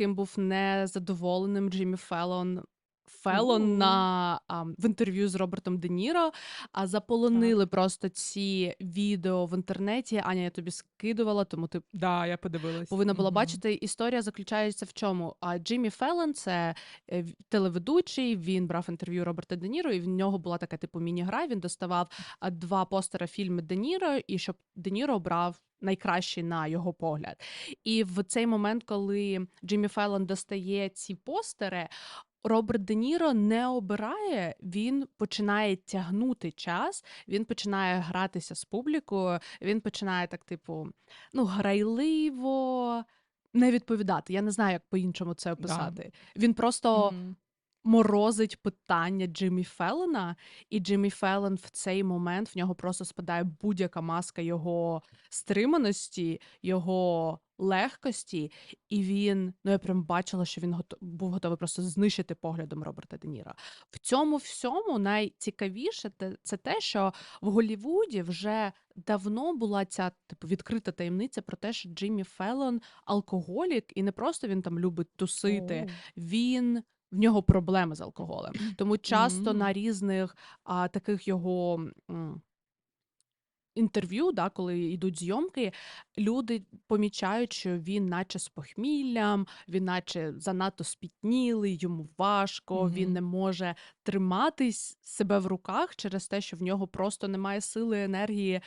ким був незадоволеним Джиммі Феллон. Феллон У. на а, в інтерв'ю з Робертом Де Ніро, а заполонили просто ці відео в інтернеті. Аня, я тобі скидувала, тому ти Да, я подивилась. повинна була Мгм. бачити. Історія заключається в чому? А Джиммі Феллон це е, телеведучий. Він брав інтерв'ю Роберта Де Ніро, і в нього була така типу міні-гра. Він доставав два постера фільму Де Ніро, і щоб Де Ніро обрав найкращий на його погляд. І в цей момент, коли Джиммі Феллон достає ці постери. Роберт Де Ніро не обирає, він починає тягнути час, він починає гратися з публікою, він починає так, типу, ну, грайливо не відповідати. Я не знаю, як по-іншому це описати. Він просто Мгм. Морозить питання Джиммі Феллона, і Джиммі Феллон в цей момент в нього просто спадає будь-яка маска його стриманості, його легкості, і він, ну я прям бачила, що він гото- був готовий просто знищити поглядом Роберта Де Ніро. В цьому всьому найцікавіше це те, що в Голлівуді вже давно була ця типу відкрита таємниця про те, що Джиммі Феллон алкоголік, і не просто він там любить тусити, О. він в нього проблеми з алкоголем. Тому часто на різних а, таких його м, інтерв'ю, да, коли йдуть зйомки, люди помічають, що він, наче з похміллям, він, наче занадто спітнілий, йому важко, він не може триматись себе в руках через те, що в нього просто немає сили, енергії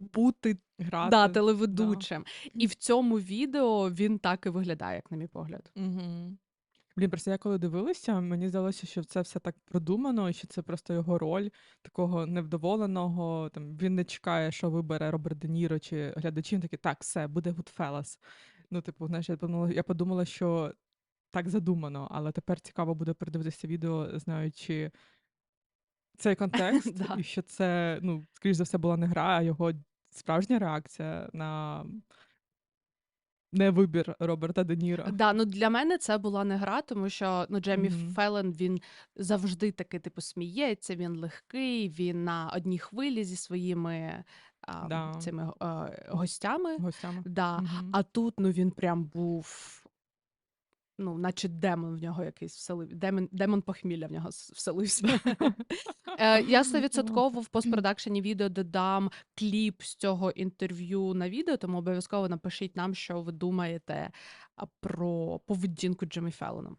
бути Грати. да, Да. телеведучим. І в цьому відео він так і виглядає, як на мій погляд. Мгм. Блін, просто я коли дивилася, мені здалося, що це все так продумано, і що це просто його роль такого невдоволеного. Там він не чекає, що вибере Роберт Де Ніро чи глядачі. Він такий, так, все, буде Goodfellas. Ну, типу, знаєш, я подумала, я подумала, що так задумано, але тепер цікаво буде передивитися відео, знаючи цей контекст, Да. і що це, ну, скоріш за все, була не гра, а його справжня реакція на не вибір Роберта Де Ніро. Да, ну для мене це була не гра, тому що ну Джемі mm-hmm. Феллон він завжди таки типу сміється, він легкий, він на одній хвилі зі своїми а, Да. цими а, гостями. Гостями. Да. Мгм. А тут ну він прям був. Ну, наче демон в нього якийсь вселив. Демон, демон похмілля в нього вселився. Е, Я стовідсотково в постпродакшені відео додам кліп з цього інтерв'ю на відео, тому обов'язково напишіть нам, що ви думаєте про поведінку Джиммі Феллона.